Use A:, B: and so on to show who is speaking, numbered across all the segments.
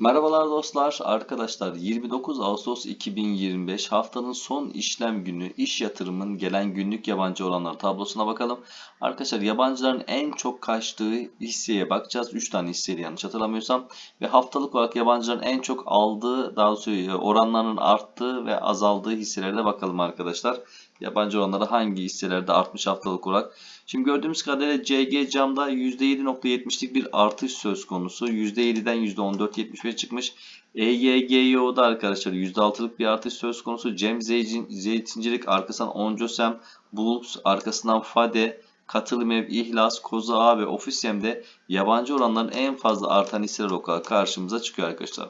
A: Merhabalar dostlar, arkadaşlar 29 Ağustos 2025 haftanın son işlem günü iş yatırımın gelen günlük yabancı oranları tablosuna bakalım. Arkadaşlar yabancıların en çok kaçtığı hisseye bakacağız. 3 tane hisseydi yanlış hatırlamıyorsam. Ve haftalık olarak yabancıların en çok aldığı daha doğrusu e, oranlarının arttığı ve azaldığı hisselere de bakalım arkadaşlar. Yabancı oranları hangi hisselerde artmış haftalık olarak. Şimdi gördüğümüz kadarıyla CG camda %7.70'lik bir artış söz konusu. %7'den %14.75 çıkmış. EYGYO'da arkadaşlar %6'lık bir artış söz konusu. Cem Zeytincilik arkasından Oncosem, Bulks arkasından Fade, Katılım Ev, İhlas, Koza A ve Ofisyem'de yabancı oranların en fazla artan hisseler olarak karşımıza çıkıyor arkadaşlar.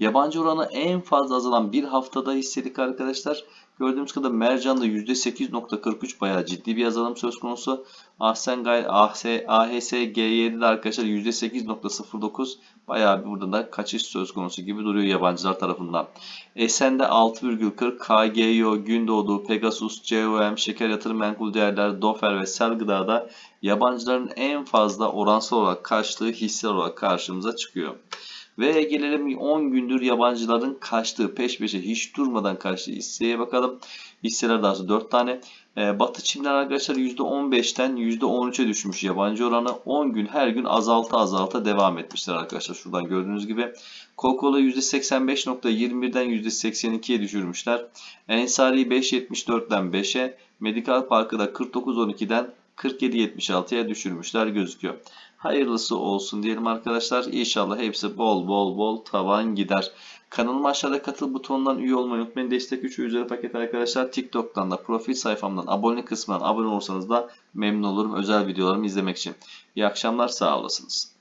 A: Yabancı oranı en fazla azalan bir haftada hissedik arkadaşlar. Gördüğümüz kadar Mercan'da %8.43 bayağı ciddi bir azalım söz konusu. Ahsengay, AHS, AHS G7'de arkadaşlar %8.09 bayağı bir burada da kaçış söz konusu gibi duruyor yabancılar tarafından. Esen'de 6,40 KGO, Gündoğdu, Pegasus, COM, Şeker Yatırım Menkul Değerler, Dofer ve Sel Gıda'da yabancıların en fazla oransal olarak kaçtığı hisseler olarak karşımıza çıkıyor. Ve gelelim 10 gündür yabancıların kaçtığı peş peşe hiç durmadan kaçtığı hisseye bakalım. Hisseler daha sonra 4 tane. Ee, Batı Çin'den arkadaşlar %15'ten %13'e düşmüş yabancı oranı. 10 gün her gün azalta azalta devam etmişler arkadaşlar. Şuradan gördüğünüz gibi. Coca-Cola %85.21'den %82'ye düşürmüşler. Ensari 5.74'den 5'e. Medical Park'ı da 49.12'den 47.76'ya düşürmüşler gözüküyor. Hayırlısı olsun diyelim arkadaşlar. İnşallah hepsi bol bol bol tavan gider. Kanalıma aşağıda katıl butonundan üye olmayı unutmayın. Destek 3 üzeri paket arkadaşlar. TikTok'tan da profil sayfamdan abone kısmından abone olursanız da memnun olurum özel videolarımı izlemek için. İyi akşamlar sağ olasınız.